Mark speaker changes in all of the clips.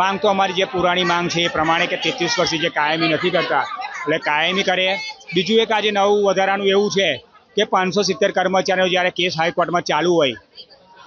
Speaker 1: માંગ તો અમારી જે પુરાણી માંગ છે એ પ્રમાણે કે તેત્રીસ વર્ષથી જે કાયમી નથી કરતા. એટલે કાયમી કરે. બીજું એક આજે નવું વધારાનું એવું છે કે પાંચસો સિત્તેર કર્મચારીઓ જ્યારે કેસ હાઈકોર્ટમાં ચાલુ હોય,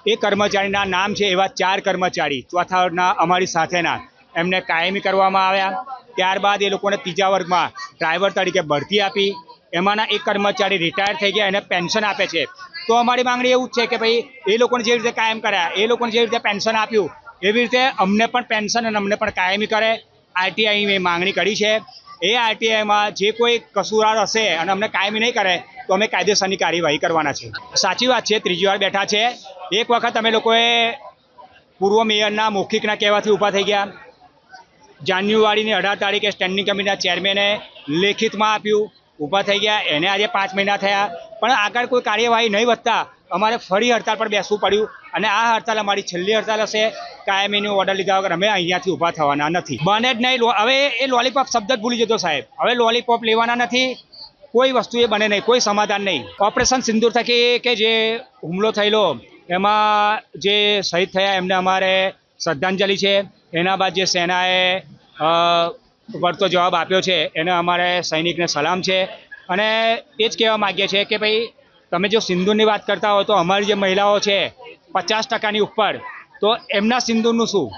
Speaker 1: એ કર્મચારીના નામ છે એવા ચાર કર્મચારી ચોથાના અમારી સાથેના. એમને કાયમી કરવામાં આવ્યા. ત્યારબાદ એ લોકોને ત્રીજા વર્ગમાં ડ્રાઈવર તરીકે બઢતી આપી. એમાંના એક કર્મચારી રિટાયર થઈ ગયા, એને પેન્શન આપે છે. તો અમારી માંગણી એવું જ છે કે ભાઈ, એ લોકોને જે રીતે કાયમ કર્યા, એ લોકોને જે રીતે પેન્શન આપ્યું એવી રીતે અમને પણ પેન્શન અને અમને પણ કાયમી કરે. આરટીઆઈ મેં માંગણી કરી છે. એ આરટીઆઈમાં જે કોઈ કસૂરવાર હશે અને અમને કાયમી નહીં કરે, તો અમે કાયદેસરની કાર્યવાહી કરવાના છે. સાચી વાત છે, ત્રીજી વાર બેઠા છે. એક વખત અમે લોકોએ પૂર્વ મેયરના મૌખિકના કહેવાથી ઊભા થઈ ગયા. જાન્યુઆરીની અઢાર તારીખે સ્ટેન્ડિંગ કમિટીના ચેરમેને લેખિતમાં આપ્યું. ઊભા થઈ ગયા. એને આજે પાંચ મહિના થયા. પણ આગળ કોઈ કાર્યવાહી નહીં વધતા. અમારે ફરી હડતાલ પર બેસવું પડ્યું અને આ હડતાલ અમારી છેલ્લી હડતાલ હશે કાયમીનો ઓર્ડર લીધા વગર અમે અહીંયાથી ઊભા થવાના નથી. બને જ નહીં હવે એ લોલીપોપ શબ્દ જ ભૂલી જતો સાહેબ. હવે લોલીપોપ લેવાના નથી, કોઈ વસ્તુ એ બને નહીં, કોઈ સમાધાન નહીં. ઓપરેશન સિંદૂર થકી કે જે હુમલો થયેલો, એમાં જે શહીદ થયા, એમને અમારે શ્રદ્ધાંજલિ છે. એના બાદ જે સેનાએ વળતો જવાબ આપ્યો છે, એને અમારે સૈનિકને સલામ છે. અને એ જ કહેવા માગીએ છીએ કે ભાઈ તમે જો સિંદૂરની વાત કરતા હો તો અમારી જે મહિલાઓ છે પચાસ ટકાની ઉપર, તો એમના સિંદૂરનું શું?